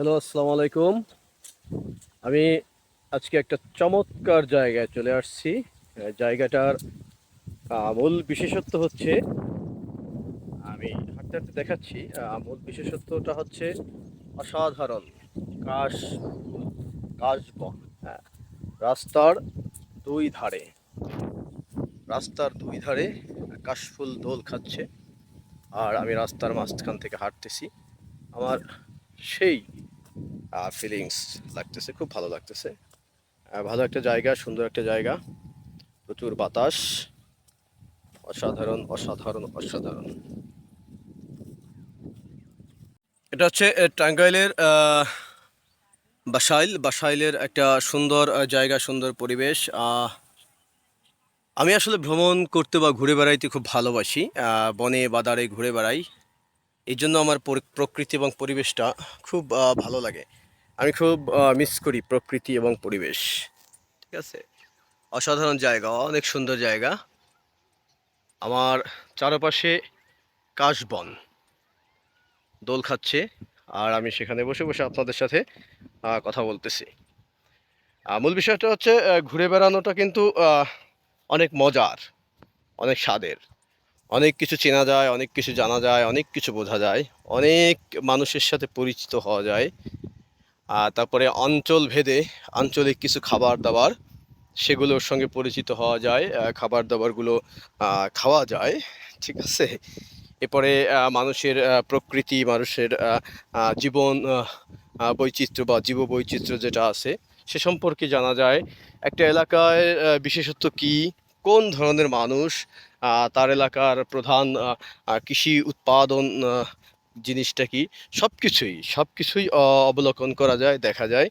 Hello আসসালামু আলাইকুম আমি আজকে একটা চমৎকার জায়গায় চলে আসছি। জায়গাটার মূল বিশেষত্ব হচ্ছে, আমি হাঁটতে হাঁটতে দেখাচ্ছি মূল বিশেষত্বটা হচ্ছে অসাধারণ কাশ, কাশবন হ্যাঁ। রাস্তার দুই ধারে, রাস্তার দুই ধারে কাশফুল দোল খাচ্ছে, আর আমি রাস্তার মাঝখান থেকে হাঁটতেছি। আমার সেই ফিলিংস লাগতেছে, খুব ভালো লাগতেছে। ভালো একটা জায়গা, সুন্দর একটা জায়গা। প্রচুর বাতাস। অসাধারণ অসাধারণ অসাধারণ। এটা হচ্ছে টাঙ্গাইলের বাসাইল। বাসাইলের একটা সুন্দর জায়গা, সুন্দর পরিবেশ। আমি আসলে ভ্রমণ করতে বা ঘুরে বেড়াইতে খুব ভালোবাসি। বনে, বাদারে ঘুরে বেড়াই। এই জন্য আমার প্রকৃতি এবং পরিবেশটা খুব ভালো লাগে। আমি খুব মিস করি প্রকৃতি এবং পরিবেশ। ঠিক আছে? অসাধারণ জায়গা, অনেক সুন্দর জায়গা। আমার চারপাশে কাশবন দোল খাচ্ছে, আর আমি সেখানে বসে বসে আপনাদের সাথে কথা বলতেছি। মূল বিষয়টা হচ্ছে ঘুরে বেড়ানোটা কিন্তু অনেক মজার, অনেক স্বাদের। অনেক কিছু চেনা যায়, অনেক কিছু জানা যায়, অনেক কিছু বোঝা যায়, অনেক মানুষের সাথে পরিচিত হওয়া যায়। তারপরে অঞ্চল ভেদে আঞ্চলিক কিছু খাবার দাবার, সেগুলোর সঙ্গে পরিচিত হওয়া যায় খাবার দাবারগুলো খাওয়া যায়, ঠিক আছে? এরপরে মানুষের প্রকৃতি, মানুষের জীবন বৈচিত্র্য বা জীব বৈচিত্র্য যেটা আছে, সে সম্পর্কে জানা যায়। একটা এলাকায় বিশেষত্ব কি? কোন ধরনের মানুষ? তার এলাকার প্রধান কৃষি উৎপাদন জিনিসটা কি? সব কিছুই সব কিছুই অবলোকন করা যায়, দেখা যায়।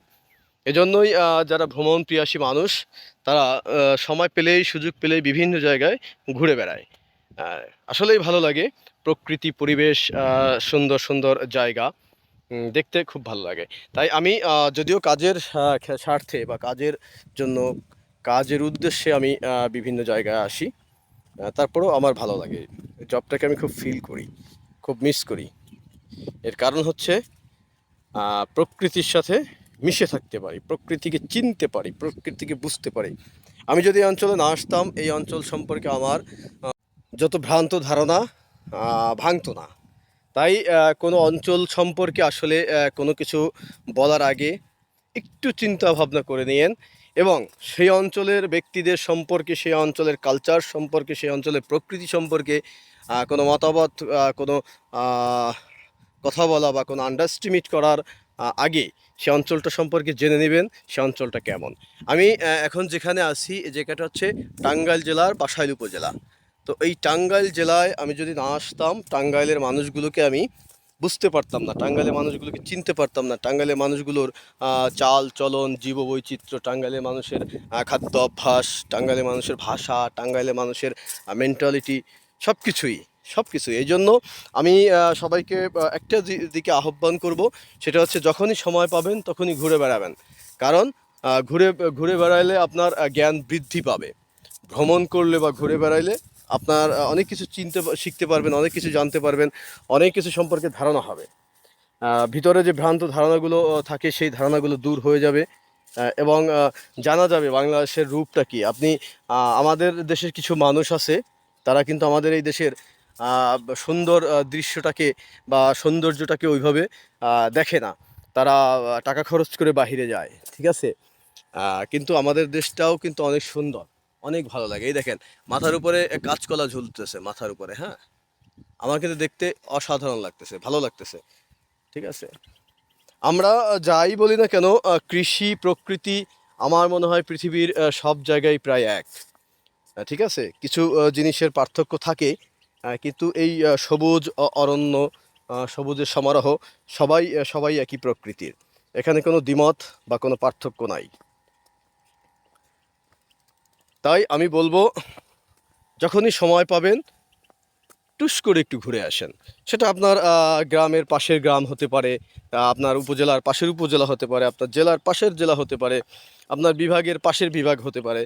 এজন্যই যারা ভ্রমণ প্রিয়াসী মানুষ, তারা সময় পেলেই, সুযোগ পেলেই বিভিন্ন জায়গায় ঘুরে বেড়ায়। আসলেই ভালো লাগে। প্রকৃতি, পরিবেশ সুন্দর সুন্দর জায়গা দেখতে খুব ভালো লাগে। তাই আমি যদিও কাজের স্বার্থে বা কাজের জন্য, কাজের উদ্দেশ্যে আমি বিভিন্ন জায়গায় আসি তারপরেও আমার ভালো লাগে। জবটাকে আমি খুব ফিল করি, খুব মিস করি। এর কারণ হচ্ছে প্রকৃতির সাথে মিশে থাকতে পারি, প্রকৃতিকে চিনতে পারি, প্রকৃতিকে বুঝতে পারি। আমি যদি এই অঞ্চলে না আসতাম, এই অঞ্চল সম্পর্কে আমার যত ভ্রান্ত ধারণা ভাঙতো না। তাই কোনো অঞ্চল সম্পর্কে আসলে কোনো কিছু বলার আগে একটু চিন্তা ভাবনা করে নিয়েন এবং সেই অঞ্চলের ব্যক্তিদের সম্পর্কে, সেই অঞ্চলের কালচার সম্পর্কে, সেই অঞ্চলের প্রকৃতি সম্পর্কে কোনো মতামত কোনো কথা বলা বা কোনো আন্ডারস্টিমেট করার আগে সে অঞ্চলটা সম্পর্কে জেনে নেবেন, সে অঞ্চলটা কেমন। আমি এখন যেখানে আছি, এই জায়গাটা হচ্ছে টাঙ্গাইল জেলার বাসাইল উপজেলা। তো এই টাঙ্গাইল জেলায় আমি যদি না আসতাম, টাঙ্গাইলের মানুষগুলোকে আমি বুঝতে পারতাম না, টাঙ্গাইলের মানুষগুলোকে চিনতে পারতাম না। টাঙ্গাইলের মানুষগুলোর চাল, চলন জীব বৈচিত্র্য টাঙ্গাইলের মানুষের খাদ্য অভ্যাস, টাঙ্গাইলের মানুষের ভাষা, টাঙ্গাইলের মানুষের মেন্টালিটি সব কিছুই সব কিছু এই জন্য আমি সবাইকে একটা দিকে আহ্বান করব, সেটা হচ্ছে যখনই সময় পাবেন তখনই ঘুরে বেড়াবেন। কারণ ঘুরে ঘুরে বেড়াইলে আপনার জ্ঞান বৃদ্ধি পাবে। ভ্রমণ করলে বা ঘুরে বেড়াইলে আপনার অনেক কিছু চিনতে শিখতে পারবেন, অনেক কিছু জানতে পারবেন, অনেক কিছু সম্পর্কে ধারণা হবে। ভিতরে যে ভ্রান্ত ধারণাগুলো থাকে সেই ধারণাগুলো দূর হয়ে যাবে। এবং জানা যাবে বাংলাদেশের রূপটা কি। আপনি আমাদের দেশের কিছু মানুষ আছে, তারা কিন্তু আমাদের এই দেশের সুন্দর দৃশ্যটাকে বা সৌন্দর্যটাকে ওইভাবে দেখে না। তারা টাকা খরচ করে বাহিরে যায়, ঠিক আছে? কিন্তু আমাদের দেশটাও কিন্তু অনেক সুন্দর, অনেক ভালো লাগে। এই দেখেন, মাথার উপরে কাঁচকলা ঝুলতেছে, মাথার উপরে হ্যাঁ? আমার কিন্তু দেখতে অসাধারণ লাগতেছে, ভালো লাগতেছে, ঠিক আছে? আমরা যাই বলি না কেন কৃষি, প্রকৃতি, আমার মনে হয় পৃথিবীর সব জায়গায় প্রায় এক ঠিক আছে? কিছু জিনিসের পার্থক্য থাকে কিন্তু এই সবুজ অরণ্য সবুজের সমারোহ সবাই সবাই একই প্রকৃতির। এখানে কোনো দ্বিমত বা কোনো পার্থক্য নাই। তাই আমি বলব, যখনই সময় পাবেন, টুস করে একটু ঘুরে আসেন। সেটা আপনার গ্রামের পাশের গ্রাম হতে পারে আপনার উপজেলার পাশের উপজেলা হতে পারে, আপনার জেলার পাশের জেলা হতে পারে, আপনার বিভাগের পাশের বিভাগ হতে পারে।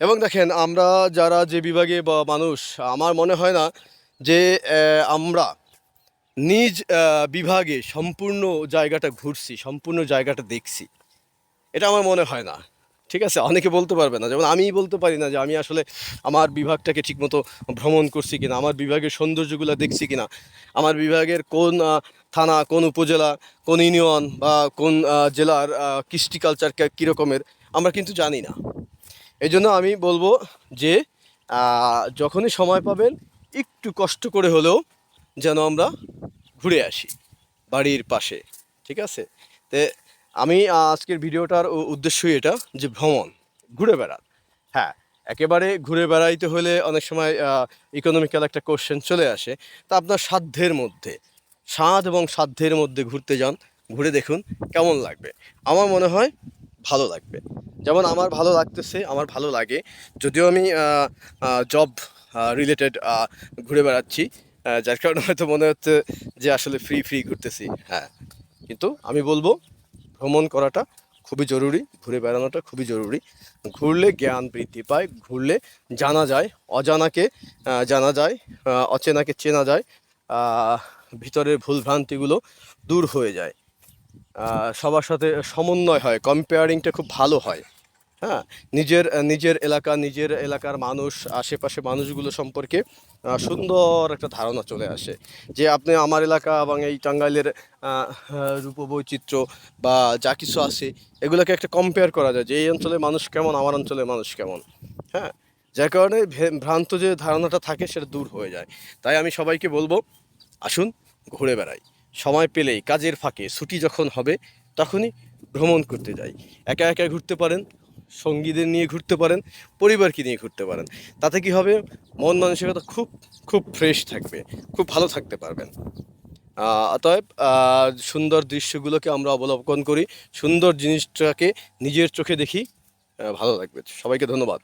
এবং দেখেন, আমরা যারা যে বিভাগে বা মানুষ, আমার মনে হয় না যে আমরা নিজ বিভাগে সম্পূর্ণ জায়গাটা ঘুরছি, সম্পূর্ণ জায়গাটা দেখছি। এটা আমার মনে হয় না। ঠিক আছে? অনেকে বলতে পারবে না। যেমন আমি বলতে পারি না যে, আমি আসলে আমার বিভাগটাকে ঠিকমতো ভ্রমণ করছি কিনা, আমার বিভাগের সৌন্দর্যগুলো দেখছি কিনা, আমার বিভাগের কোন থানা, কোন উপজেলা, কোন ইউনিয়ন বা কোন জেলার কৃষ্টি কালচার কীরকমের, আমরা কিন্তু জানি না। এই জন্য আমি বলব যে যখনই সময় পাবেন, একটু কষ্ট করে হলেও যেন আমরা ঘুরে আসি বাড়ির পাশে, ঠিক আছে? তে আমি আজকের ভিডিওটার উদ্দেশ্যই এটা যে ভ্রমণ, ঘুরে বেড়ান হ্যাঁ একেবারে ঘুরে বেড়াইতে হলে অনেক সময় ইকোনমিক্যাল একটা কোশ্চেন চলে আসে। তা আপনার সাধ্যের মধ্যে, স্বাদ এবং সাধ্যের মধ্যে ঘুরতে যান, ঘুরে দেখুন কেমন লাগবে। আমার মনে হয় ভালো লাগবে। যেমন আমার ভালো লাগতেছে, আমার ভালো লাগে। যদিও আমি জব রিলেটেড ঘুরে বেড়াচ্ছি যার কারণে হয়তো মনে হচ্ছে যে আসলে ফ্রি ফ্রি ঘুরতেছি। হ্যাঁ কিন্তু আমি বলব, ভ্রমণ করাটা খুবই জরুরি, ঘুরে বেড়ানোটা খুবই জরুরি। ঘুরলে জ্ঞান বৃদ্ধি পায়, ঘুরলে জানা যায়, অজানাকে জানা যায় অচেনাকে চেনা যায় ভিতরের ভুলভ্রান্তিগুলো দূর হয়ে যায়। সবার সাথে সমন্বয় হয় কম্পেয়ারিংটা খুব ভালো হয়। হ্যাঁ? নিজের নিজের এলাকা নিজের এলাকার মানুষ আশেপাশে মানুষগুলো সম্পর্কে সুন্দর একটা ধারণা চলে আসে। যে আপনি আমার এলাকা এবং এই টাঙ্গাইলের আহ, রূপবৈচিত্র্য বা যা কিছু আছে এগুলোকে একটা কম্পেয়ার করা যায় যে এই অঞ্চলের মানুষ কেমন আমার অঞ্চলের মানুষ কেমন। হ্যাঁ? যার কারণে ভ্রান্ত যে ধারণাটা থাকে সেটা দূর হয়ে যায়। তাই আমি সবাইকে বলব আসুন ঘুরে বেড়াই। সময় পেলেই কাজের ফাঁকে ছুটি যখন হবে, তখনই ভ্রমণ করতে যাই। একা একা ঘুরতে পারেন, সঙ্গীদের নিয়ে ঘুরতে পারেন, পরিবারকে নিয়ে ঘুরতে পারেন। তাতে কি হবে? মন মানসিকতা খুব খুব ফ্রেশ থাকবে, খুব ভালো থাকতে পারবেন। অতএব সুন্দর দৃশ্যগুলোকে আমরা অবলম্বন করি, সুন্দর জিনিসটাকে নিজের চোখে দেখি ভালো লাগবে। সবাইকে ধন্যবাদ।